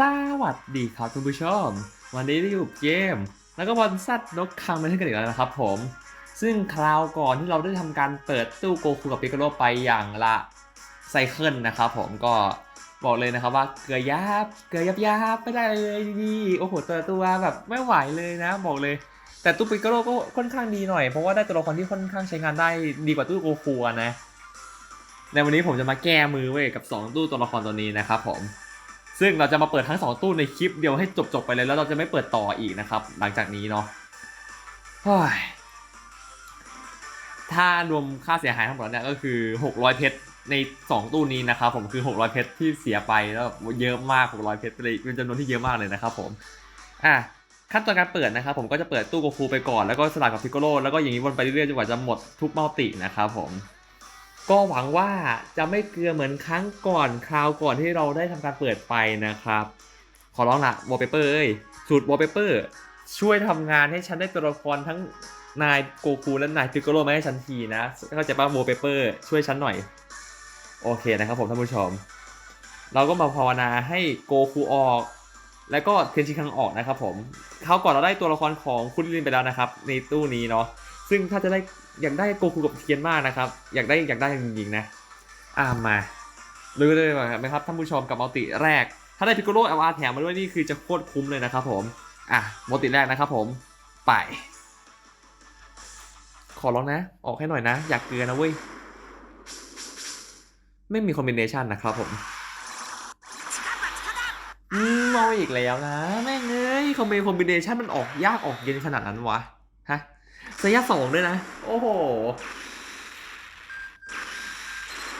สวัสดีครับคุณผู้ชม วันนี้ได้อยู่เกม แล้วก็บอลซัดนกคังมาเล่นกันอีกแล้วนะครับผม ซึ่งคราวก่อนที่เราได้ทำการเปิดตู้โกคูกับปิกาโลไปอย่างละไซเคิลนะครับผมก็บอกเลยนะครับว่าเกลือยับเกลือยับยับไม่ได้เลยดีโอ้โหตัวตัวแบบไม่ไหวเลยนะ บอกเลย แต่ตู้ปิกาโลก็ค่อนข้างดีหน่อย เพราะว่าได้ตัวละครที่ค่อนข้างใช้งานได้ดีกว่าตู้โกคูนะในวันนี้ผมจะมาแก้มือเว้ยกับ 2 ตู้ตัวละครตัวนี้นะครับผม ซึ่งเราจะมาเปิดทั้ง 2 ตู้ในคลิปเดียวให้จบๆไปเลยแล้วเราจะไม่เปิดต่ออีกนะครับ หลังจากนี้เนาะถ้ารวมค่าเสียหายทั้งหมดเนี่ยก็คือ 600 เพชรใน 2 ตู้นี้นะครับผมคือ 600 เพชรที่เสียไปแล้วเยอะมาก 600 เพชรเลยเป็นจำนวนที่เยอะมากเลยนะครับผมอะขั้นตอนการเปิดนะครับผมก็จะเปิดตู้โกฟูไปก่อนแล้วก็สลับกับพิกโกโลแล้วก็อย่างนี้วนไปเรื่อยๆจนกว่าจะหมดทุกมัลตินะครับผม ก็หวังว่าจะไม่เกลือเหมือนครั้งก่อนคราวก่อนที่เราได้ทำการเปิดไปนะครับ ขอร้องละวอลเปเปอร์เอ้ยสูตรวอลเปเปอร์ช่วยทำงานให้ฉันได้ตัวละครทั้งนายโกคูและนายพิกโกโลมาให้ฉันทีนะเข้าใจป่ะวอลเปเปอร์ช่วยฉันหน่อย โอเคนะครับผมท่านผู้ชม เราก็มาภาวนาให้โกคูออก แล้วก็เทนชิคังออกนะครับผมคราวก่อนเราได้ตัวละครของคุณลินไปแล้วนะครับ ในตู้นี้เนาะซึ่งถ้าจะได้ อยากได้โกคูกับเทียนมากนะครับ อยากได้อยากได้จริงๆนะอ่ามาดูเลยไหมครับท่านผู้ชมกับมัลติแรก ถ้าได้พิกโกโลเอลอาร์แถมมาด้วยนี่คือจะโคตรคุ้มเลยนะครับผมอะมัลติแรกนะครับผมไป ขอร้องนะ ออกให้หน่อยนะ อยากเกลือนะเว้ยไม่มีคอมบิเนชันนะครับผมอืมมองอีกแล้วนะแม่งเอ้ยคอมบิคอมบิเนชันมันออกยากออกเย็นขนาดนั้นวะฮะ สยะสองด้วยนะ โอ้โห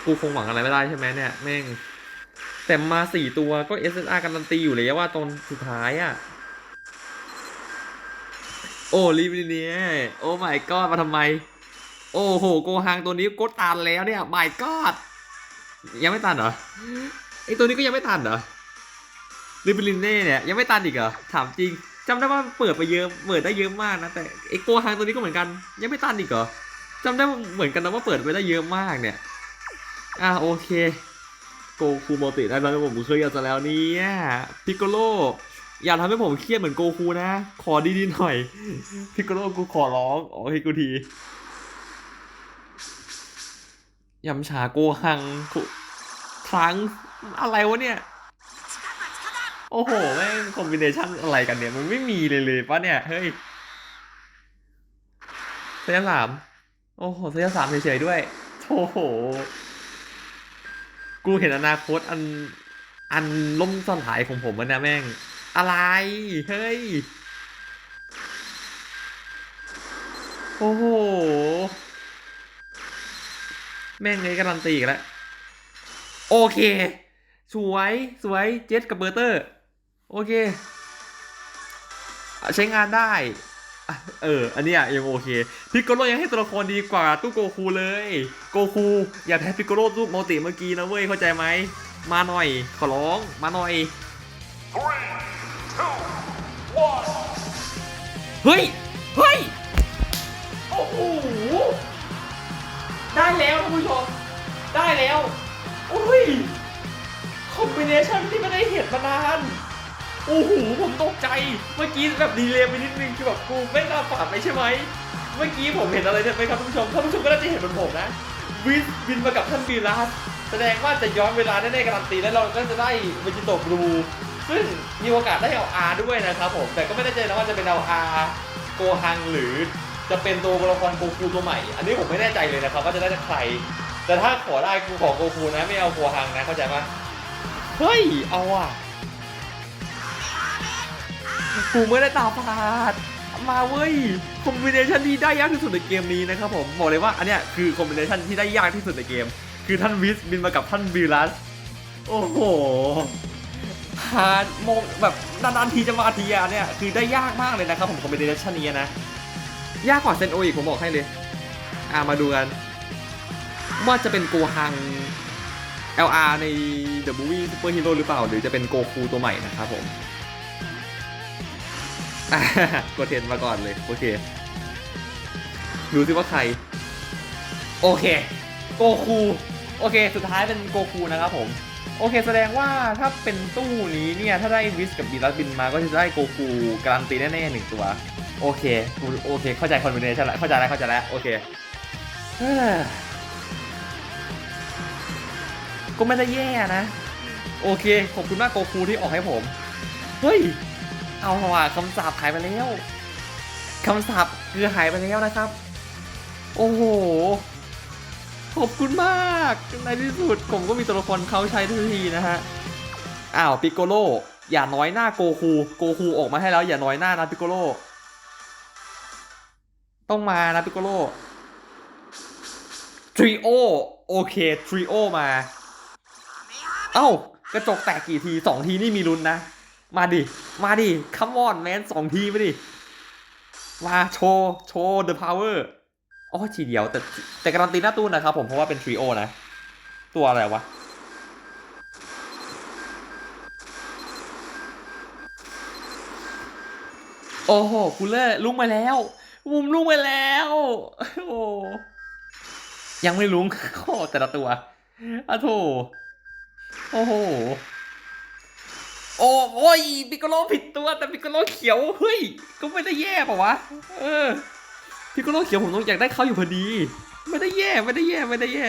กูคงหวังอะไรไม่ได้ใช่ไหมเนี่ย แม่ง แต่มาสี่ตัวก็ SSR การันตีอยู่เลยว่าตอนสุดท้ายอะ่ะ โอ้ลิมิเนียโอ้ my god มาทำไม โอ้โห โกฮังตัวนี้ก็ตันแล้วเนี่ย my god ยังไม่ตันเหรอไอตัวนี้ก็ยังไม่ตันเหรอลิมิเน่เนี่ยยังไม่ตันอีกเหรอ ถามจริง จำได้ว่าเปิดไปเยอะเปิดได้เยอะมากนะแต่ไอโกฮังตัวนี้ก็เหมือนกัน ยังไม่ตันอีกเหรอจำได้เหมือนกันนะว่าเปิดไปได้เยอะมากเนี่ยอะโอเคโกคูโมติได้แล้วผมเคยอยากจะแล้วเนี่ยพิกโกโลอย่าทำให้ผมเครียดเหมือนโกคูนะ ขอดีๆหน่อยพิกโกโลกูขอร้องโอเคกูทียำชาโกฮังครั้งอะไรวะเนี่ย โอ้โหแม่งคอมบิเนชันอะไรกันเนี่ย มันไม่มีเลยเลยปะเนี่ย เฮ้ยเซียสามโอ้โหเซียสามเฉยๆด้วยโอ้โห กูเห็นอนาคตอันอันล่มสลายของผมมันนะแม่ง อะไร เฮ้ย โอ้โห แม่งไงการันตีอีกแล้ว โอเค สวย สวย เจ็ดกับเบอร์เตอร์ โอเคอะใช้งานได้อะเออ อันเนี้ยยังโอเค พิกโกโลยังให้ตัวละครดีกว่าตู้โกคูเลย โกคูอย่าแพ้พิกโกโลตู้โมติเมื่อกี้นะเว้ย เข้าใจไหม มาหน่อย ขอร้อง มาหน่อย Three, two, one. เฮ้ย เฮ้ย โอ้โห ได้แล้วท่านผู้ชม ได้แล้วโอ้ย คอมบิเนชันที่ไม่ได้เห็นมานาน โอ้โหผมตกใจ เมื่อกี้แบบดีเลยไปนิดนึงคือแบบกูไม่น่าฝันไปใช่ไหม เมื่อกี้ผมเห็นอะไรเนี่ยไหมครับท่านผู้ชมท่านผู้ชมก็น่าจะเห็นเหมือนผมนะวินบินมากับท่านบีรัสแสดงว่าจะย้อนเวลาแน่ๆการันตีแล้วเราก็จะได้เวจิโตบลูซึ่งมีโอกาสได้เอาอาด้วยนะครับผมแต่ก็ไม่แน่ใจนะว่าจะเป็นเอาอาโกฮังหรือจะเป็นตัวละครโกคูตัวใหม่ อันนี้ผมไม่แน่ใจเลยนะครับว่าจะได้จากใคร แต่ถ้าขอได้กูขอโกคูนะไม่เอาโกฮังนะเข้าใจปะเฮ้ยเอาอะ กูไม่ได้ตาฝาด มาเว้ย คอมบิเนชันที่ได้ยากที่สุดในเกมนี้นะครับผมบอกเลยว่าอันเนี้ยคือคอมบิเนชันที่ได้ยากที่สุดในเกม คือท่านวิสบินมากับท่านบิลัส โอ้โหหาโมงแบบนานๆทีจะมาทีอะเนี่ยคือได้ยากมากเลยนะครับผมคอมบิเนชันนี้นะ ยากกว่าเซนโออีกผมบอกให้เลย อ่ามาดูกัน ว่าจะเป็นโกฮัง LR ใน The Movie Super Hero หรือเปล่า หรือจะเป็นโกคูตัวใหม่นะครับผม กดเทนมาก่อนเลย โอเค ดูซิว่าใคร โอเค โกคู โอเค สุดท้ายเป็นโกคูนะครับผมโอเค แสดงว่าถ้าเป็นตู้นี้เนี่ย ถ้าได้วิสกับบีรัสบินมาก็จะได้โกคูการันตีแน่ๆหนึ่งตัว โอเคกูโอเค เข้าใจคอนเวนชั่นแล้วเข้าใจแล้วเข้าใจแล้วโอเคก็ไม่ได้แย่นะ โอเค ขอบคุณมากโกคูที่ออกให้ผม เฮ้ย เอาว่ะคำสาปหายไปแล้วคำสาปคือหายไปแล้วนะครับ โอ้โหขอบคุณมากในที่สุดผมก็มีตัวละครเขาใช้ทันทีนะฮะอ้าวปิโกโลอย่าน้อยหน้าโกคูโกคูออกมาให้แล้วอย่าน้อยหน้านะปิโกโลต้องมานะปิโกโลทริโอโอเคทริโอมา เอ้ากระจกแตกกี่ทีสองทีนี่มีลุ้นนะ มาดิ มาดิคัมอนแมนสองทีไปดิ มาโชว์โชว์ the power อ๋อทีเดียวแต่แต่การันตีหน้าตู้นะครับผมเพราะว่าเป็นทริโอนะ ตัวอะไรวะโอ้โหคูลเลอร์ลุงมาแล้วมุมลุงมาแล้ว โอ้ยังไม่ลุงโอ้แต่ละตัวอะโถโอ้โห โอ้โอ้ยปิกโกโลผิดตัวแต่ปิกโกโลเขียวเฮ้ยก็ไม่ได้แย่ป่าวะเออพิกโกโลเขียวผมต้องอยากได้เขาอยู่พอดี ไม่ได้แย่ไม่ได้แย่ไม่ได้แย่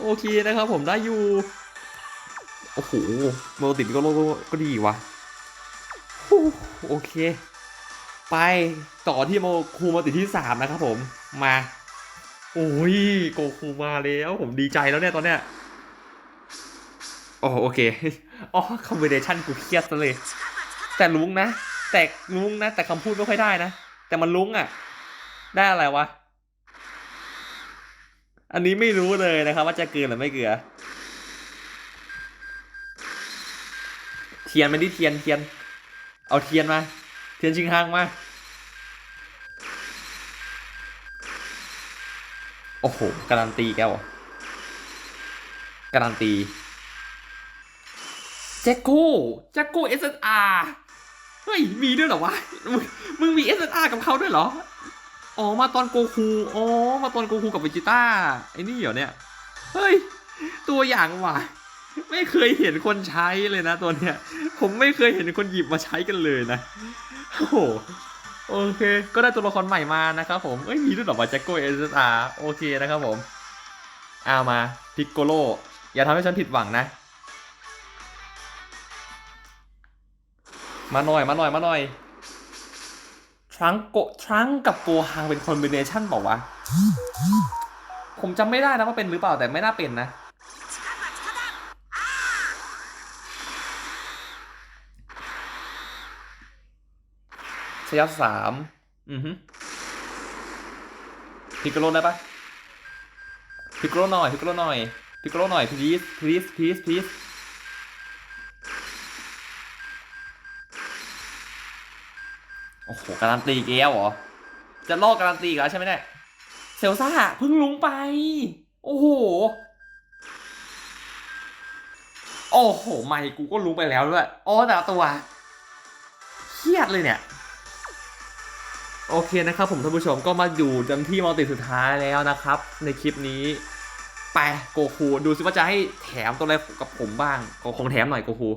โอเคนะครับผมได้อยู่โอ้โหโมติพิกโกโลก็ก็ดีวะโอเค ไปต่อที่โมคูโมติที่สามนะครับผมมาโอ้ยโกคูมาแล้วผมดีใจแล้วเนี่ยตอนเนี้ยโอ้โอเค อ๋อคอมบิเนชันกูเครียดซะเลย แต่ลุงนะ แต่ลุงนะ แต่คำพูดไม่ค่อยได้นะ แต่มันลุงอะ ได้อะไรวะ อันนี้ไม่รู้เลยนะครับ ว่าจะเกลือหรือไม่เกลือ เทียนไม่ได้เทียนเทียน เอาเทียนมา เทียนชิงห้างมาโอ้โห การันตีแกวการันตี แจ็คโก้แจ็คโก้เอสอาร์เฮ้ย มีด้วยเหรอวะ มึงมีเอสอาร์กับเขาด้วยเหรอ อ๋อ มาตอนโกคู อ๋อ มาตอนโกคูกับเวจิต้า ไอ้นี่เหรอเนี่ย เฮ้ย ตัวอย่างว่ะ ไม่เคยเห็นคนใช้เลยนะตัวเนี้ย ผมไม่เคยเห็นคนหยิบมาใช้กันเลยนะ โอ้โหโอเค ก็ได้ตัวละครใหม่มานะครับผม เอ้ย มีด้วยเหรอวะแจ็คโกเอสอาร์โอเคนะครับผม เอามา พิกโกโล อย่าทำให้ฉันผิดหวังนะ มาหน่อยมาหน่อยมาหน่อยทรังโกทรังกับโกฮังเป็นคอมบิเนชันบอกว่าวะผมจำไม่ได้นะว่าเป็นหรือเปล่าแต่ไม่น่าเป็นนะชยัดสามอือฮึพิกโกโลได้ปะพิกโกโลหน่อยพิกโกโลหน่อยพิกโกโลหน่อย please please please please โอ้โหการันตีอีกแล้วเหรอ จะลอกการันตีกแล้วใช่ไหมเนี่ยเซลซ่าเพิ่งลุงไป โอ้โห โอ้โห ไม่กูก็ลุงไปแล้วด้วยอ๋อแต่ละตัวเครียดเลยเนี่ย โอเคนะครับผมท่านผู้ชมก็มาอยู่จนที่มัลติสุดท้ายแล้วนะครับ ในคลิปนี้ ไปโกคูดูซิว่าจะให้แถมตัวอะไรกับผมบ้างก็คงแถมหน่อยโกคู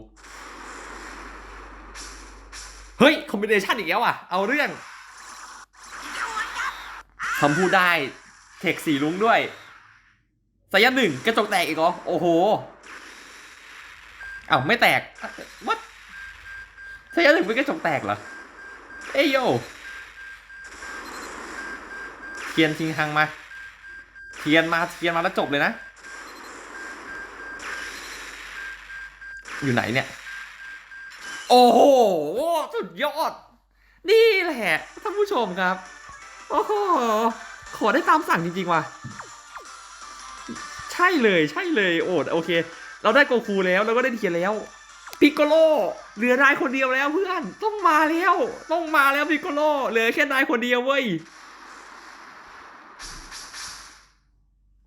เฮ้ย คอมบิเนชันอีกแล้วอะ เอาเรื่องคำพูดได้ เทคสีลุงด้วยสายยันหนึ่งกระจกแตกอีกเหรอ โอ้โหเอ้าไม่แตกวัดสายยันหนึ่งเป็นกระจกแตกเหรอ เอ้ยโยเทียนชิงหังมา เทียนมาเทียนมาแล้วจบเลยนะ อยู่ไหนเนี่ย โอ้โห สุดยอด นี่แหละท่านผู้ชมครับ โอ้โห ขอได้ตามสั่งจริง ๆ ว่ะ ใช่เลย ใช่เลย โอดโอเค เราได้โกคูแล้ว เราก็ได้เทียนแล้ว พิกโกโล เหลือนายคนเดียวแล้วเพื่อน ต้องมาแล้ว ต้องมาแล้วพิกโกโล เหลือแค่นายคนเดียวเว้ย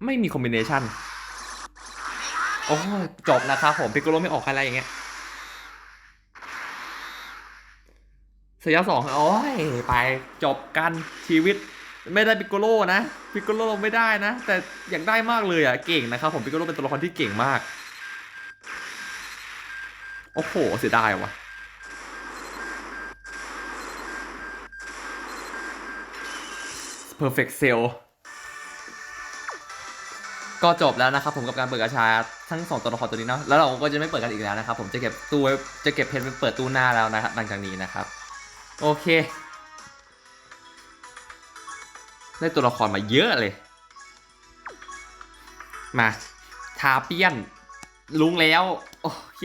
ไม่มีคอมบิเนชันโอ้จบนะครับผมพิกโกโลไม่ออกอะไรอย่างเงี้ย เสียสองโอ้ยไปจบกันชีวิตไม่ได้ปิกโกโลนะปิกโกโลไม่ได้นะ แต่อยากได้มากเลยอะเก่งนะครับผมปิกโกโลเป็นตัวละครที่เก่งมาก โอ้โหเสียดายว่ะ perfect cell ก็จบแล้วนะครับผมกับการเปิดกระชาทั้งสองตัวละครตัวนี้เนาะแล้วเราก็จะไม่เปิดกันอีกแล้วนะครับผมจะเก็บตู้จะเก็บเพชรไปเปิดตู้หน้าแล้วนะครับหลังจากนี้นะครับ โอเค ได้ตัวละครมาเยอะเลย มาทาเปียนลุงแล้ว โอเค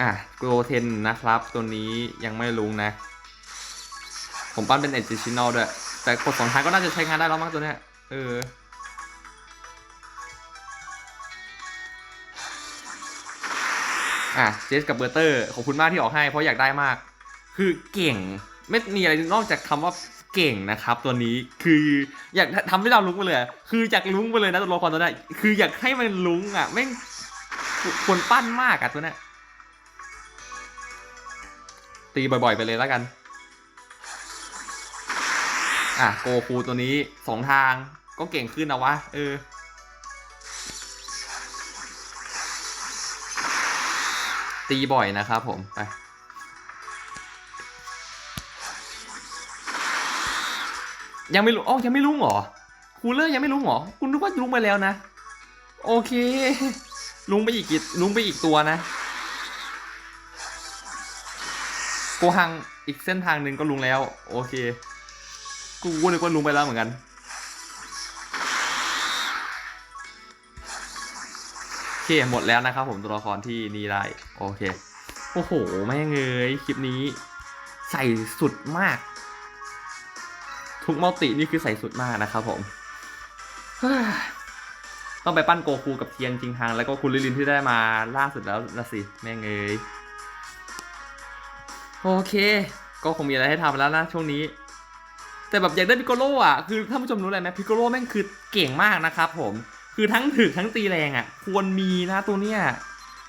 อะโกลเทนนะครับ ตัวนี้ยังไม่ลุงนะ ผมปั้นเป็นเอจิชินอลด้วย แต่กดสองท้างก็น่าจะใช้งานได้แล้วมั้งตัวเนี้ยเออ อะเจสกับเบอร์เตอร์ขอบคุณมากที่ออกให้เพราะอยากได้มาก คือเก่งไม่มีอะไรนอกจากคำว่าเก่งนะครับ ตัวนี้คืออยากทำให้เราลุ้งไปเลย คืออยากลุ้งไปเลยนะตัวละครตัวนี้คืออยากให้มันลุ้งอะแม่ควรปั้นมากอะตัวนี้ตีบ่อยๆ ไปเลยแล้วกัน อะโกคูตัวนี้สองทางก็เก่งขึ้นนะวะเออ ตีบ่อยนะครับผม ไป ยังไม่รู้อ๋อยังไม่รู้เหรอ คูลเลอร์ยังไม่รู้เหรอ คุณนึกว่าลุงไปแล้วนะ โอเค ลุงไปอีกลุงไปอีกตัวนะ โกหังอีกเส้นทางหนึ่งก็ลุงแล้ว โอเค กูนึกว่าลุงไปแล้วเหมือนกัน เคหมดแล้วนะครับผมตัวละครที่นี่ได้โอเค โอ้โหแม่งเอ้ยคลิปนี้ ใส่สุดมาก ทุกมัลตินี่คือใส่สุดมากนะครับผมต้องไปปั้นโกคูกับเทียนจริงฮังแล้วก็คุณลิลินที่ได้มาล่าสุดแล้วละสิแม่งเอ้ยโอเค ก็คงมีอะไรให้ทำแล้วนะช่วงนี้ แต่แบบอยากได้พิกโกโลอะคือท่านผู้ชมรู้อะไรไหมพิกโกโลแม่งคือเก่งมากนะครับผม คือทั้งถึกทั้งตีแรงอะ ควรมีนะตัวเนี้ย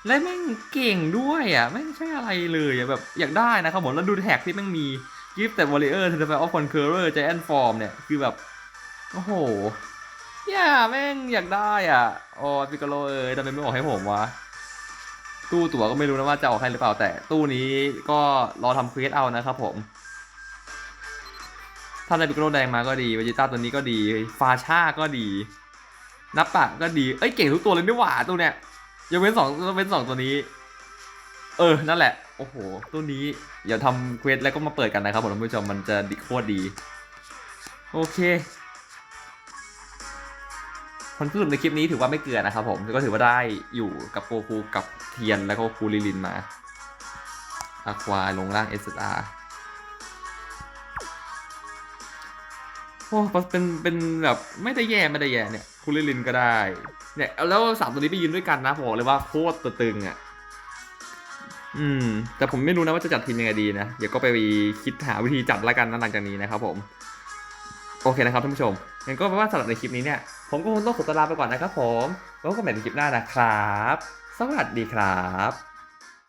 และแม่งเก่งด้วยอะไม่ใช่อะไรเลยอะแบบอยากได้นะครับผมแล้วดูแท็กที่แม่งมีกิฟต์แต่วอลเลอร์เทเลฟออฟคอนเคอร์เรอร์ใจแอนฟอร์มเนี่ยคือแบบโอ้โหเนี่ยแม่งอยากได้อะอ๋อพิกโกโลเอ้ยทำไมไม่ออกให้ผมวะตู้ตั๋วก็ไม่รู้นะว่าจะออกให้หรือเปล่าแต่ตู้นี้ก็รอทำเควสเอานะครับผมถ้าได้ปิกโลแดงมาก็ดีเวจิต้าตัวนี้ก็ดีฟาชาก็ดี นับปะก็ดี เอ้ยเก่งทุกตัวเลยไม่หว่าตัวเนี้ยยกเว้นสองยกเว้นสองตัวนี้ เออ นั่นแหละ โอ้โห ตัวนี้เดี๋ยวทำเควสแล้วก็มาเปิดกันนะครับผมท่านผู้ชมมันจะดิโคตรดี โอเคผลสรุปในคลิปนี้ถือว่าไม่เกลือนะครับผมก็ถือว่าได้อยู่กับโกคูกับเทียนแล้วก็คูลิลินมาอะควาลงล่าง SSR โอ้เป็นเป็นแบบไม่ได้แย่ไม่ได้แย่เนี่ย คูลิลินก็ได้ เนี่ยแล้วสามตัวนี้ไปยืนด้วยกันนะผมบอกเลยว่าโคตรตึงอะ อืม แต่ผมไม่รู้นะว่าจะจัดทีมยังไงดีนะ เดี๋ยวก็ไปคิดหาวิธีจัดละกันนะหลังจากนี้นะครับผมโอเคนะครับท่านผู้ชมงั้นก็แปลว่าสำหรับในคลิปนี้เนี่ย ผมก็คงต้องขอตวลาไปก่อนนะครับผม แล้วก็พบกันใหม่ในคลิปหน้านะครับ สวัสดีครับ